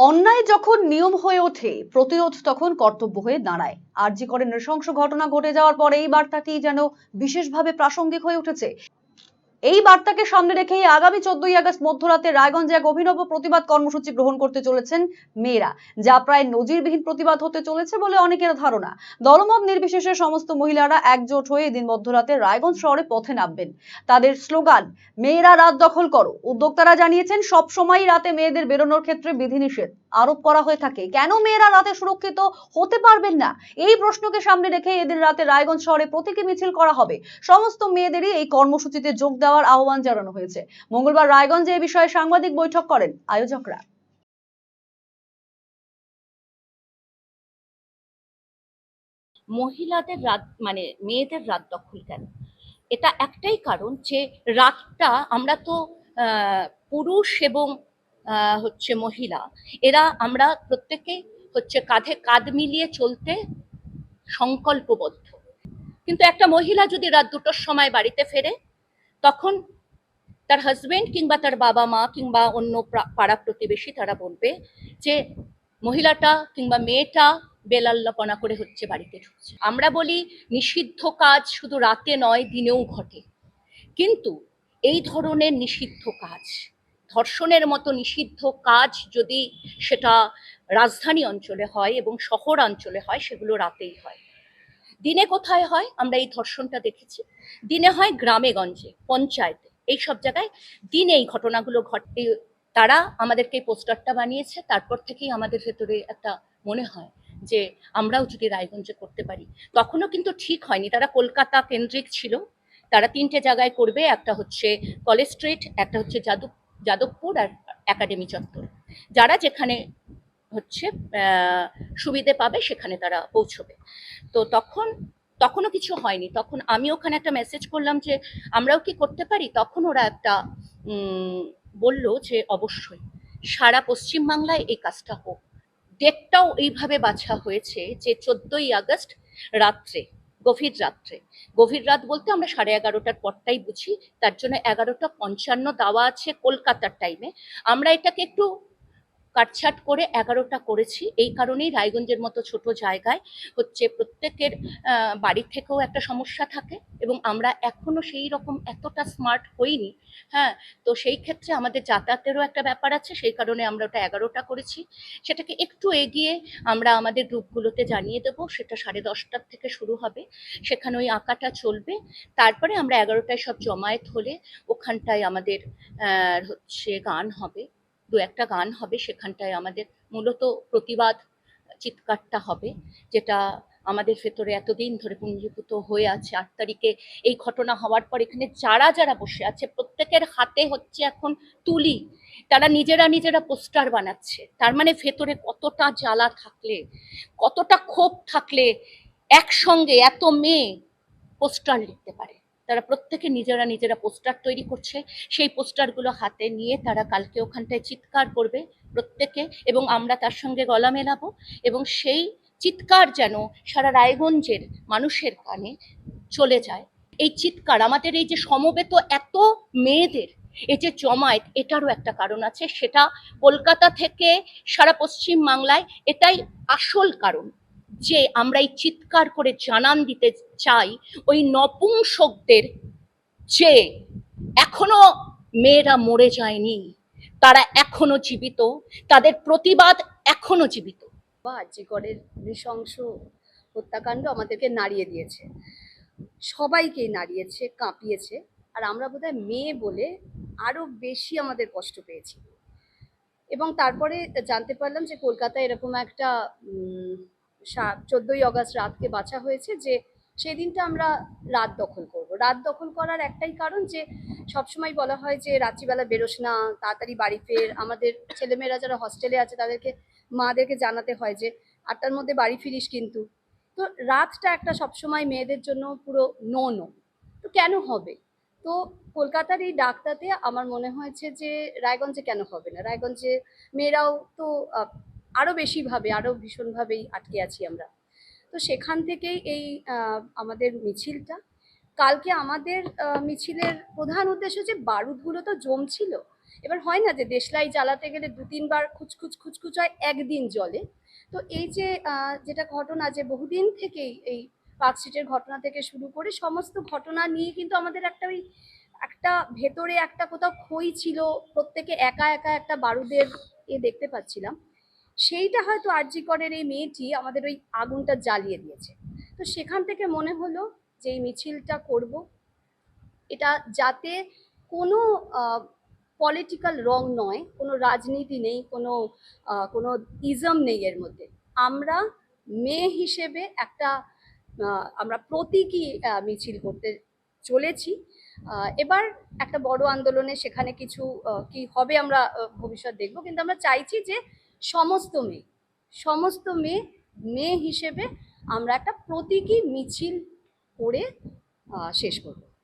অন্যায় যখন নিয়ম হয়ে ওঠে, প্রতিরোধ তখন কর্তব্য হয়ে দাঁড়ায়। আর জি করে নৃশংস ঘটনা ঘটে যাওয়ার পর এই বার্তাটি যেন বিশেষভাবে প্রাসঙ্গিক হয়ে উঠেছে। এই বার্তাকে সামনে রেখেই আগামী চোদ্দই আগস্ট মধ্যরাতে রায়গঞ্জে এক অভিনব প্রতিবাদ কর্মসূচি গ্রহণ করতে চলেছেন মেয়েরা, যা প্রায় নজিরবিহীন প্রতিবাদ হতে চলেছে বলে অনেকের ধারণা। দলমত নির্বিশেষে সমস্ত মহিলারা একজোট হয়ে এদিন মধ্যরাতে রায়গঞ্জ শহরে পথে নামবেন। তাদের স্লোগান, মেয়েরা রাত দখল করো। উদ্যোক্তারা জানিয়েছেন সব সময় রাতে মেয়েদের বেরোনোর ক্ষেত্রে বিধিনিষেধ। আরোপ করা হয়ে থাকে। কেন মেয়েরা রাতে সুরক্ষিত হতে পারবেন না? এই প্রশ্নকে সামনে রেখে এদিন রাতে রায়গঞ্জ শহরে প্রতীকী মিছিল করা হবে। সমস্ত মেয়েদেরই এই কর্মসূচিতে যোগ দেওয়ার আহ্বান জানানো হয়েছে। মঙ্গলবার রায়গঞ্জে এ বিষয়ে সাংবাদিক বৈঠক করেন আয়োজকরা। মহিলাদের রাত মানে মেয়েদের রাত দখল কেন? এটা একটাই কারণ যে রাতটা আমরা তো পুরুষ এবং হচ্ছে মহিলা। এরা আমরা প্রত্যেকে হচ্ছে কাঁধে কাঁধ মিলিয়ে চলতে সংকল্পবদ্ধ। কিন্তু একটা মহিলা যদি রাত দুটোর সময় বাড়িতে ফেরে, তখন তার হাজবেন্ড কিংবা তার বাবা মা কিংবা অন্য পাড়া প্রতিবেশী তারা বলবে যে, মহিলাটা কিংবা মেয়েটা বেলাল্লাপনা করে হচ্ছে বাড়িতে ঢুকছে। আমরা বলি, নিষিদ্ধ কাজ শুধু রাতে নয়, দিনেও ঘটে। কিন্তু এই ধরনের নিষিদ্ধ কাজ ধর্ষণের মতো নিষিদ্ধ কাজ যদি সেটা রাজধানী অঞ্চলে হয় এবং শহর অঞ্চলে হয়, সেগুলো রাতেই হয়। দিনে কোথায় হয়? আমরা এই ধর্ষণটা দেখেছি। দিনে হয় গ্রামে গঞ্জে, পঞ্চায়েতে। এই সব জায়গায় দিনে এই ঘটনাগুলো ঘটে, তারা আমাদেরকে পোস্টারটা বানিয়েছে। তারপর থেকেই আমাদের ভেতরে একটা মনে হয় যে আমরাও যদি রায়গঞ্জে করতে পারি। তখনও কিন্তু ঠিক হয়নি। তারা কলকাতা কেন্দ্রিক ছিল। তারা তিনটে জায়গায় করবে। একটা হচ্ছে কলেজ স্ট্রিট, একটা হচ্ছে যাদব যাদবপুর আর একাডেমি চত্বর। যারা যেখানে হচ্ছে সুবিধে পাবে, সেখানে তারা পৌঁছবে। তো তখন, তখনও কিছু হয়নি। তখন আমি ওখানে একটা মেসেজ করলাম যে, আমরাও কি করতে পারি? তখন ওরা একটা বলল যে, অবশ্যই। সারা পশ্চিম বাংলায় এই কাজটা হোক। ডেটটাও এইভাবে বাছা হয়েছে যে, চোদ্দই আগস্ট রাত্রে গভীর রাত্রে। গভীর রাত বলতে আমরা সাড়ে এগারোটার পরটাই বুঝি, তার জন্য এগারোটা পঞ্চান্ন দেওয়া আছে কলকাতার টাইমে আমরা এটাকে একটু কাটছাট করে এগারোটা করেছি। এই কারণেই রায়গঞ্জের মতো ছোট জায়গায় হচ্ছে প্রত্যেকের বাড়ির থেকেও একটা সমস্যা থাকে এবং আমরা এখনও সেই রকম এতটা স্মার্ট হইনি। হ্যাঁ তো সেই ক্ষেত্রে আমাদের যাতায়াতেরও একটা ব্যাপার আছে, সেই কারণে আমরা ওটা এগারোটা করেছি। সেটাকে একটু এগিয়ে আমরা আমাদের গ্রুপগুলোতে জানিয়ে দেবো, সেটা সাড়ে দশটার থেকে শুরু হবে। সেখানে ওই আঁকাটা চলবে। তারপরে আমরা এগারোটায় সব জমায়েত হলে ওখানটায় আমাদের হচ্ছে গান হবে। দু একটা গান হবে সেখানটায় আমাদের মূলত প্রতিবাদ, চিৎকারটা হবে, যেটা আমাদের ভেতরে এতদিন ধরে পুঞ্জীভূত হয়ে আছে। আট তারিখে এই ঘটনা হওয়ার পর এখানে যারা যারা বসে আছে, প্রত্যেকের হাতে হচ্ছে এখন তুলি। তারা নিজেরা নিজেরা পোস্টার বানাচ্ছে। তার মানে ভেতরে কতটা জ্বালা থাকলে, কতটা ক্ষোভ থাকলে একসঙ্গে এত মেয়ে পোস্টার লিখতে পারে। তারা প্রত্যেকে নিজেরা নিজেরা পোস্টার তৈরি করছে। সেই পোস্টারগুলো হাতে নিয়ে তারা কালকে ওখানটায় চিৎকার করবে প্রত্যেকে এবং আমরা তার সঙ্গে গলা মেলাবো এবং সেই চিৎকার যেন সারা রায়গঞ্জের মানুষের কানে চলে যায়। এই চিৎকার, আমাদের এই যে সমবেত এত মেয়েদের, এই যে জমায়েত, এটারও একটা কারণ আছে। সেটা কলকাতা থেকে সারা পশ্চিম বাংলায় এটাই আসল কারণ। যে আমরা এই চিৎকার করে জানান দিতে চাই, ওই নপুংসকদের যে এখনও মেয়েরা মরে যায়নি, তারা এখনও জীবিত, তাদের প্রতিবাদ এখনও জীবিত। বা আর্যিকরের নৃশংস হত্যাকাণ্ড আমাদেরকে নাড়িয়ে দিয়েছে। সবাইকেই নাড়িয়েছে, কাঁপিয়েছে, আর আমরা বোধহয় মেয়ে বলে আরও বেশি আমাদের কষ্ট পেয়েছি। এবং তারপরে জানতে পারলাম যে কলকাতায় এরকম একটা চোদ্দই আগস্ট রাতকে বাছা হয়েছে যে সেই দিনটা আমরা রাত দখল করব। রাত দখল করার একটাই কারণ যে সবসময় বলা হয় যে রাত্রিবেলা বেরোস না, তাড়াতাড়ি বাড়ি ফের। আমাদের ছেলেমেয়েরা যারা হস্টেলে আছে, তাদেরকে, মাদেরকে জানাতে হয় যে আটটার মধ্যে বাড়ি ফিরিস কিন্তু। তো রাতটা একটা সবসময় মেয়েদের জন্য পুরো নো নো তো কেন হবে? তো কলকাতার এই ডাকটাতে আমার মনে হয়েছে যে রায়গঞ্জে কেন হবে না? রায়গঞ্জে মেয়েরাও তো আহ, আরও বেশি ভাবে আরও ভীষণভাবেই আটকে আছি আমরা। তো সেখান থেকেই এই আমাদের মিছিলটা। কালকে আমাদের মিছিলের প্রধান উদ্দেশ্য যে বারুদগুলো তো জমছিল। এবার হয় না যে দেশলাই জ্বালাতে গেলে দু তিনবার খুচখুচ খুচখুচ হয় একদিন জলে তো এই যে যেটা ঘটনা যে বহুদিন থেকেই এই পার্কস্ট্রিটের ঘটনা থেকে শুরু করে সমস্ত ঘটনা নিয়ে কিন্তু আমাদের একটা ওই একটা ভেতরে একটা কোথাও খই ছিল প্রত্যেকে একা একা একটা বারুদের এ দেখতে পাচ্ছিলাম। সেইটা হয়তো আরজিকরের এই মেয়েটি আমাদের ওই আগুনটা জ্বালিয়ে দিয়েছে। তো সেখান থেকে মনে হলো যে এই মিছিলটা করব। এটা যাতে কোনো পলিটিক্যাল রং নয়, কোনো রাজনীতি নেই, কোনো কোনো ইজম নেই এর মধ্যে। আমরা মেয়ে হিসেবে একটা আমরা প্রতীকী মিছিল করতে চলেছি। এবার একটা বড় আন্দোলনে সেখানে কিছু কি হবে আমরা ভবিষ্যৎ দেখব। কিন্তু আমরা চাইছি যে সমস্ত মেয়ে। সমস্ত মেয়ে মেয়ে হিসেবে আমরা একটা প্রতীকী মিছিল করে শেষ করব।